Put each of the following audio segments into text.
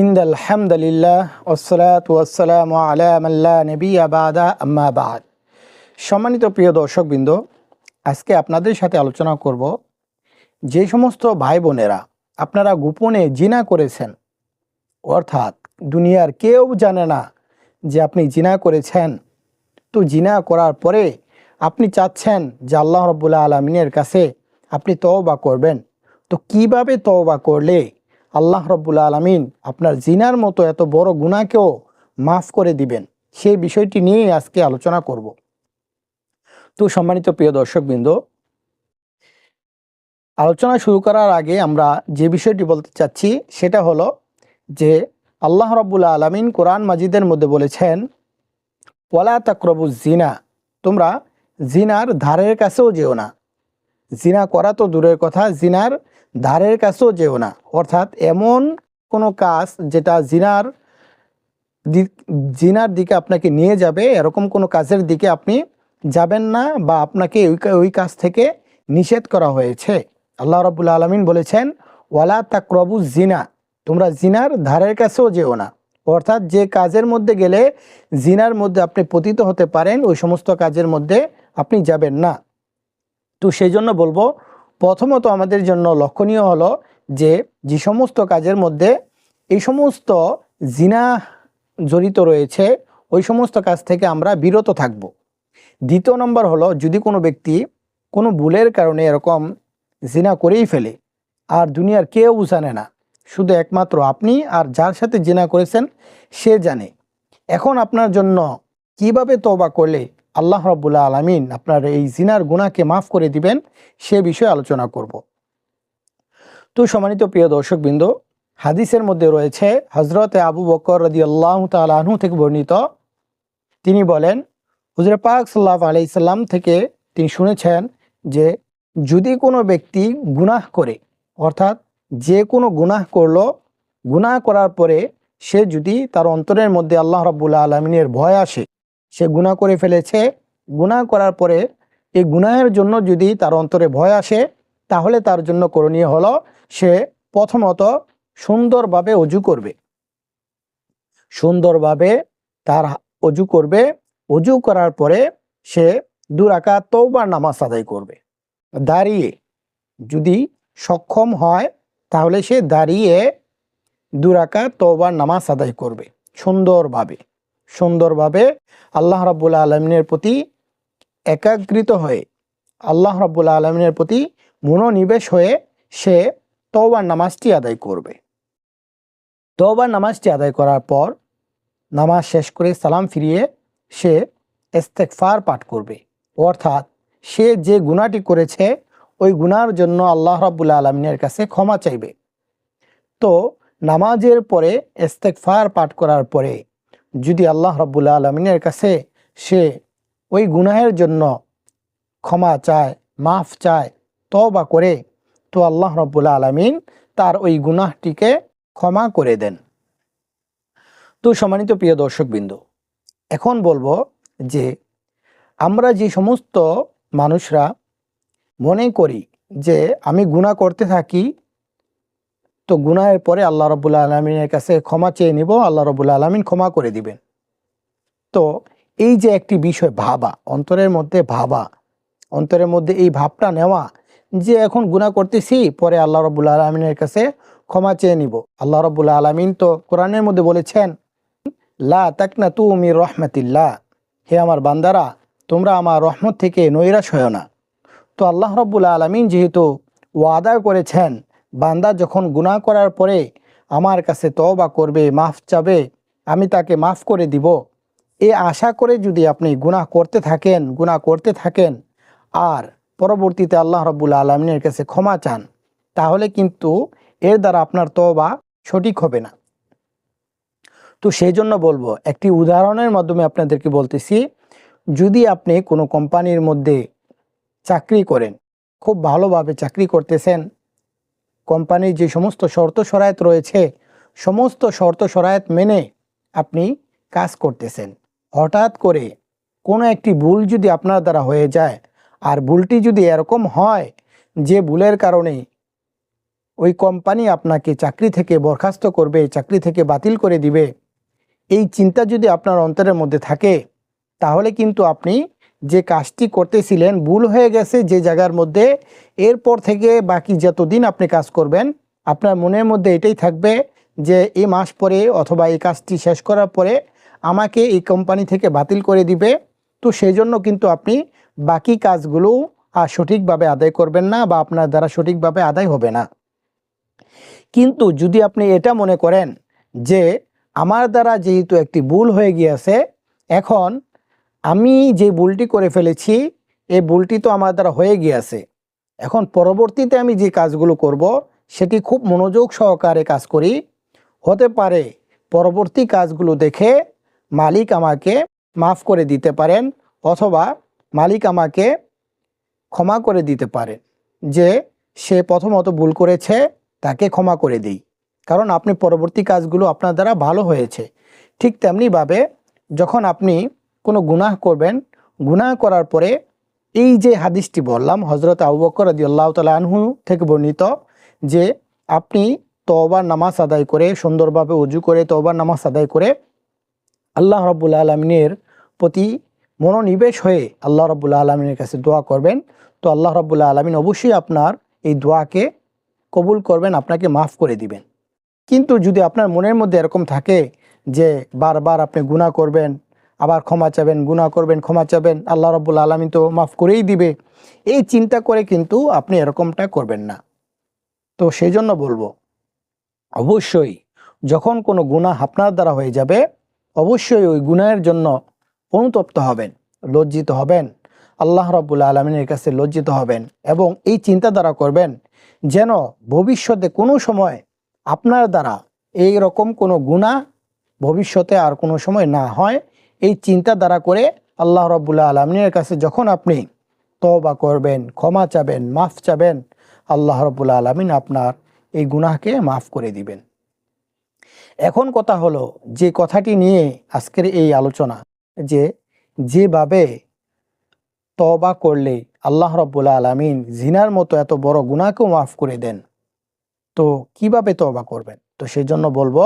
ইন্দ আলহামদুলিল্লাহ ওসলাত ওয়াসালাম আলা মাল্লা নবী আবাদা আম্মা বাদ। সম্মানিত প্রিয় দর্শকবৃন্দ, আজকে আপনাদের সাথে আলোচনা করব যে সমস্ত ভাই বোনেরা আপনারা গোপনে জিনা করেছেন, অর্থাৎ দুনিয়ার কেউ জানে না যে আপনি জিনা করেছেন। তো জিনা করার পরে আপনি চাচ্ছেন যে আল্লাহ রব্বুল্লাহ আলমিনের কাছে আপনি তওবা করবেন। তো কীভাবে তওবা করলে আল্লাহ রব্বুল্লা আলমিন আপনার জিনার মতো এত বড় গুণাকেও মাফ করে দিবেন। সেই বিষয়টি নিয়েই আজকে আলোচনা করব। তো সম্মানিত প্রিয় দর্শকবৃন্দ, আলোচনা শুরু করার আগে আমরা যে বিষয়টি বলতে চাচ্ছি, সেটা হলো যে আল্লাহ রব্বুল্লা আলমিন কোরআন মাজিদের মধ্যে বলেছেন, ওয়ালা তাকরবু জিনা তোমরা জিনার ধারের কাছেও যেও না। জিনা করা তো দূরের কথা, জিনার ধারের কাছেও যেও না। অর্থাৎ এমন কোনো কাজ যেটা জিনার জিনার দিকে আপনাকে নিয়ে যাবে, এরকম কোনো কাজের দিকে আপনি যাবেন না বা আপনাকে ওই ওই কাজ থেকে নিষেধ করা হয়েছে। আল্লাহ রাবুল আলমিন বলেছেন, ওয়ালা তাকরবু জিনা তোমরা জিনার ধারের কাছেও যেও না। অর্থাৎ যে কাজের মধ্যে গেলে জিনার মধ্যে আপনি পতিত হতে পারেন, ওই সমস্ত কাজের মধ্যে আপনি যাবেন না। তো সেই জন্য বলব প্রথমত আমাদের জন্য লক্ষণীয় হলো যে যে সমস্ত কাজের মধ্যে এই সমস্ত জিনা জড়িত রয়েছে, ওই সমস্ত কাজ থেকে আমরা বিরত থাকব। দ্বিতীয় নম্বর হলো, যদি কোনো ব্যক্তি কোনো ভুলের কারণে এরকম জিনা করেই ফেলে, আর দুনিয়ার কেউ জানে না, শুধু একমাত্র আপনি আর যার সাথে জিনা করেছেন, সে জানে। এখন আপনার জন্য কীভাবে তওবা করলে আল্লাহ রব্বুল্লাহ আলমিন আপনার এই জিনার গুণাকে মাফ করে দিবেন, সে বিষয়ে আলোচনা করব। তো সম্মানিত প্রিয় দর্শকবৃন্দ, হাদিসের মধ্যে রয়েছে হজরতে আবু বকর রদি আল্লাহ তালু থেকে বর্ণিত। তিনি বলেন, হুজরে পাক সাল্লাহ আলাইসাল্লাম থেকে তিনি শুনেছেন যে, যদি কোনো ব্যক্তি গুনাহ করে, অর্থাৎ যে কোনো গুনাহ করল, গুনাহ করার পরে সে যদি তার অন্তরের মধ্যে আল্লাহ রাবুল্লাহ আলমিনের ভয় আসে সে গুনাহ করে ফেলেছে। গুনাহ করার পরে এই গুনাহের জন্য যদি তার অন্তরে ভয় আসে, তাহলে তার জন্য করণীয় হলো সে প্রথমত সুন্দরভাবে অজু করবে। সুন্দরভাবে তার অজু করবে। অজু করার পরে সে দুরাকা তৌবার নামাজ আদায় করবে। দাঁড়িয়ে যদি সক্ষম হয়, তাহলে সে দাঁড়িয়ে দুরাকা তৌবার নামাজ আদায় করবে সুন্দরভাবে। সুন্দরভাবে আল্লাহ রাবুল আলমিনের প্রতি একাগ্রিত হয়ে, আল্লাহ রাবুল আলমিনের প্রতি মনোনিবেশ হয়ে সে তওবার নামাজটি আদায় করবে। তওবার নামাজটি আদায় করার পর নামাজ শেষ করে সালাম ফিরিয়ে সে ইস্তেকফার পাঠ করবে। অর্থাৎ সে যে গুণাটি করেছে, ওই গুনার জন্য আল্লাহ রাবুল আলমিনের কাছে ক্ষমা চাইবে। তো নামাজের পরে ইস্তেকফার পাঠ করার পরে যদি আল্লাহ রাবুল্লাহ আলমিনের কাছে সে ওই গুনাহের জন্য ক্ষমা চায়, মাফ চায়, তওবা করে, তো আল্লাহ রব্বুল্লা আলমিন তার ওই গুনাহটিকে ক্ষমা করে দেন। তো সম্মানিত প্রিয় দর্শকবৃন্দ, এখন বলব যে আমরা যে সমস্ত মানুষরা মনে করি যে আমি গুনাহ করতে থাকি তো গুনাহের পরে আল্লাহ রবুল্লা আলমিনের কাছে ক্ষমা চেয়ে নিব, আল্লাহ রবুল্লা আলমিন ক্ষমা করে দিবেন। তো এই যে একটি বিষয় ভাবা, অন্তরের মধ্যে ভাবা, অন্তরের মধ্যে এই ভাবটা নেওয়া, যে এখন গুনাহ করতেছি, পরে আল্লাহ রবুল্লা আলমিনের কাছে ক্ষমা চেয়ে নিব। আল্লাহ রবুল্লা আলমিন তো কোরআনের মধ্যে বলেছেন, লা তাকনা তু মির রহমতিল্লাহ। হে আমার বান্দারা, তোমরা আমার রহমত থেকে নৈরাশ হয় না। তো আল্লাহ রব্বুল আলমিন যেহেতু ওয়াদা করেছেন বান্দা যখন গুনাহ করার পরে আমার কাছে তওবা করবে, মাফ চাবে, আমি তাকে মাফ করে দিব। এ আশা করে যদি আপনি গুনাহ করতে থাকেন, গুনাহ করতে থাকেন, আর পরবর্তীতে আল্লাহ রব্বুল আলমিনের কাছে ক্ষমা চান, তাহলে কিন্তু এর দ্বারা আপনার তওবা সঠিক হবে না। তো সেই জন্য বলব, একটি উদাহরণের মাধ্যমে আপনাদেরকে বলতেছি, যদি আপনি কোনো কোম্পানির মধ্যে চাকরি করেন, খুব ভালোভাবে চাকরি করতেছেন কোম্পানির যে সমস্ত শর্ত সরায়ত রয়েছে, সমস্ত শর্ত সরায়ত মেনে আপনি কাজ করতেছেন। হঠাৎ করে কোনো একটি ভুল যদি আপনার দ্বারা হয়ে যায়, আর ভুলটি যদি এরকম হয় যে ভুলের কারণে ওই কোম্পানি আপনাকে চাকরি থেকে বরখাস্ত করবে, চাকরি থেকে বাতিল করে দিবে, এই চিন্তা যদি আপনার অন্তরের মধ্যে থাকে, তাহলে কিন্তু আপনি যে কাজটি করতেছিলেন, ভুল হয়ে গেছে যে জায়গার মধ্যে। এরপর থেকে বাকি যতদিন আপনি কাজ করবেন, আপনার মনের মধ্যে এটাই থাকবে যে এই মাস পরে অথবা এই কাজটি শেষ করার পরে আমাকে এই কোম্পানি থেকে বাতিল করে দিবে। তো সেই জন্য কিন্তু আপনি বাকি কাজগুলো আর সঠিকভাবে আদায় করবেন না বা আপনার দ্বারা সঠিকভাবে আদায় হবে না। কিন্তু যদি আপনি এটা মনে করেন যে আমার দ্বারা যেহেতু একটি ভুল হয়ে গিয়েছে, এখন আমি যে ভুলটি করে ফেলেছি, এই ভুলটি তো আমার দ্বারা হয়ে গিয়েছে। এখন পরবর্তীতে আমি যে কাজগুলো করব, সেটি খুব মনোযোগ সহকারে কাজ করি। হতে পারে পরবর্তী কাজগুলো দেখে মালিক আমাকে মাফ করে দিতে পারেন অথবা মালিক আমাকে ক্ষমা করে দিতে পারেন যে সে প্রথমত ভুল করেছে, তাকে ক্ষমা করে দিই। কারণ আপনি পরবর্তী কাজগুলো আপনার দ্বারা ভালো হয়েছে। ঠিক তেমনিভাবে যখন আপনি কোনো গুনাহ করবেন, গুনাহ করার পরে এই যে হাদিসটি বললাম হজরত আবু বকর রাজি আল্লাহ তালা আনহু থেকে বর্ণিত যে আপনি তওবার নামাজ আদায় করে সুন্দরভাবে উজু করে তওবার নামাজ আদায় করে আল্লাহ রব্বুল আলমিনের প্রতি মনোনিবেশ হয়ে আল্লাহ রব্বুল আলমিনের কাছে দোয়া করবেন, তো আল্লাহ রব্বুল্লা আলমিন অবশ্যই আপনার এই দোয়াকে কবুল করবেন, আপনাকে মাফ করে দিবেন। কিন্তু যদি আপনার মনের মধ্যে এরকম থাকে যে বারবার আপনি গুনাহ করবেন আবার ক্ষমা চাবেন, গুনাহ করবেন, ক্ষমা চাবেন, আল্লাহ রব্বুল আলমিন তো মাফ করেই দিবে। এই চিন্তা করে কিন্তু আপনি এরকমটা করবেন না। তো সেই জন্য বলব, অবশ্যই যখন কোনো গুনাহ আপনার দ্বারা হয়ে যাবে, অবশ্যই ওই গুনাহের জন্য অনুতপ্ত হবেন, লজ্জিত হবেন, আল্লাহ রব্বুল আলমিনের কাছে লজ্জিত হবেন এবং এই চিন্তা দ্বারা করবেন যেন ভবিষ্যতে কোনো সময় আপনার দ্বারা এই রকম কোনো গুণা ভবিষ্যতে আর কোনো সময় না হয়। এই চিন্তা দ্বারা করে আল্লাহ রব্বুল্লাহ আলমিনের কাছে যখন আপনি তওবা করবেন, ক্ষমা চাবেন, মাফ চাবেন, আল্লাহ রব্বুল্লাহ আলমিন আপনার এই গুনাহকে মাফ করে দিবেন। এখন কথা হলো যে কথাটি নিয়ে আজকের এই আলোচনা যে যেভাবে তবা করলে আল্লাহ রব্বুল্লা আলমিন জিনার মতো এত বড় গুণাকেও মাফ করে দেন, তো কীভাবে তবা করবেন? তো সেই জন্য বলব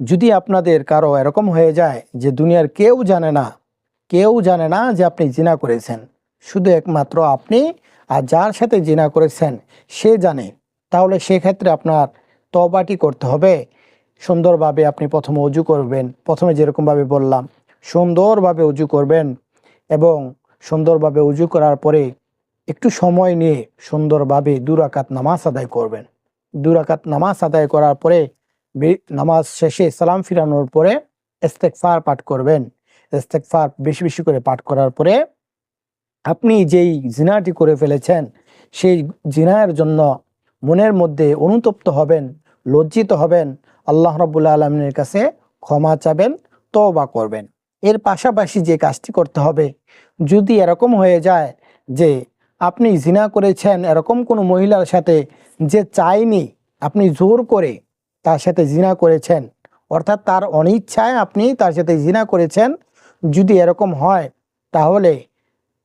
যদি আপনাদের কারও এরকম হয়ে যায় যে দুনিয়ার কেউ জানে না, কেউ জানে না যে আপনি জিনা করেছেন, শুধু একমাত্র আপনি আর যার সাথে জিনা করেছেন সে জানে, তাহলে সেক্ষেত্রে আপনার তবাটি করতে হবে। সুন্দরভাবে আপনি প্রথমে অজু করবেন, প্রথমে যেরকমভাবে বললাম, সুন্দরভাবে উজু করবেন এবং সুন্দরভাবে উজু করার পরে একটু সময় নিয়ে সুন্দরভাবে দুরাকাত নামাজ আদায় করবেন। দুরাকাত নামাজ আদায় করার পরে নামাজ শেষে সালাম ফিরানোর পরে ইস্তেকফার পাঠ করবেন। ইস্তেকফার বেশি বেশি করে পাঠ করার পরে আপনি যেই জিনাটি করে ফেলেছেন, সেই জিনায়ের জন্য মনের মধ্যে অনুতপ্ত হবেন, লজ্জিত হবেন। আল্লাহ রবুল্লা আলমিনের কাছে ক্ষমা চাবেন, তওবা করবেন। এর পাশাপাশি যে কাজটি করতে হবে, যদি এরকম হয়ে যায় যে আপনি জিনা করেছেন, এরকম কোনো মহিলার সাথে যে চাইনি আপনি জোর করে তার সাথে জিনা করেছেন। অর্থাৎ তার অনিচ্ছায় আপনি তার সাথে জিনা করেছেন। যদি এরকম হয়, তাহলে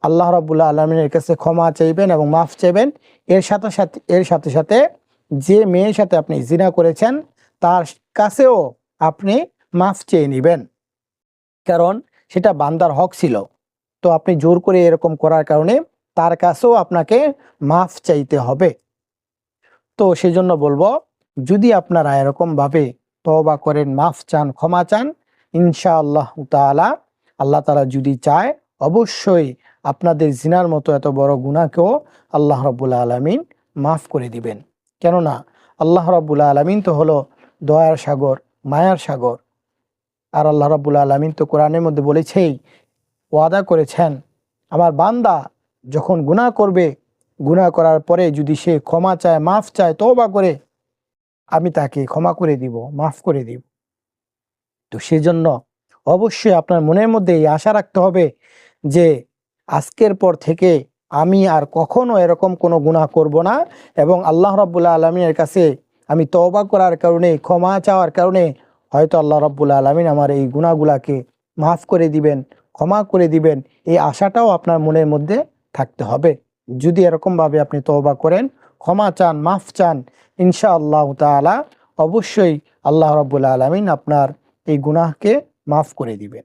আল্লাহ রাবুল্লাহ আলমিনের কাছে ক্ষমা চাইবেন এবং মাফ চাইবেন। এর সাথে সাথে, এর সাথে সাথে যে মেয়ের সাথে আপনি জিনা করেছেন, তার কাছেও আপনি মাফ চেয়ে নেবেন। কারণ সেটা বান্দার হক ছিল। তো আপনি জোর করে এরকম করার কারণে তার কাছেও আপনাকে মাফ চাইতে হবে। তো সেজন্য বলব যদি আপনারা এরকমভাবে তবা করেন, মাফ চান, ক্ষমা চান, ইনশাআল্লাহ তাআলা আল্লাহ তাআলা যদি চায়, অবশ্যই আপনাদের জিনার মতো এত বড় গুনাহকেও আল্লাহ রাব্বুল আলামিন মাফ করে দিবেন। কেননা আল্লাহ রাব্বুল আলামিন তো হলো দয়ার সাগর, মায়ার সাগর। আর আল্লাহ রাব্বুল আলামিন তো কোরআনের মধ্যে বলেছেই, ওয়াদা করেছেন, আমার বান্দা যখন গুনাহ করবে, গুনাহ করার পরে যদি সে ক্ষমা চায়, মাফ চায়, তওবা করে আমি তাকে ক্ষমা করে দিব, মাফ করে দিব। তো সেজন্য অবশ্যই আপনার মনের মধ্যে এই আশা রাখতে হবে যে আজকের পর থেকে আমি আর কখনো এরকম কোনো গুনাহ করব না এবং আল্লাহ রাব্বুল আলমিনের কাছে আমি তওবা করার কারণে, ক্ষমা চাওয়ার কারণে হয়তো আল্লাহ রাব্বুল আলমিন আমার এই গুণাগুলাকে মাফ করে দিবেন, ক্ষমা করে দিবেন। এই আশাটাও আপনার মনের মধ্যে থাকতে হবে। যদি এরকমভাবে আপনি তওবা করেন, ক্ষমা চান, মাফ চান ইনশা আল্লাহ তালা অবশ্যই আল্লাহ রব্বুল আলমিন আপনার এই গুনাহকে মাফ করে দিবেন।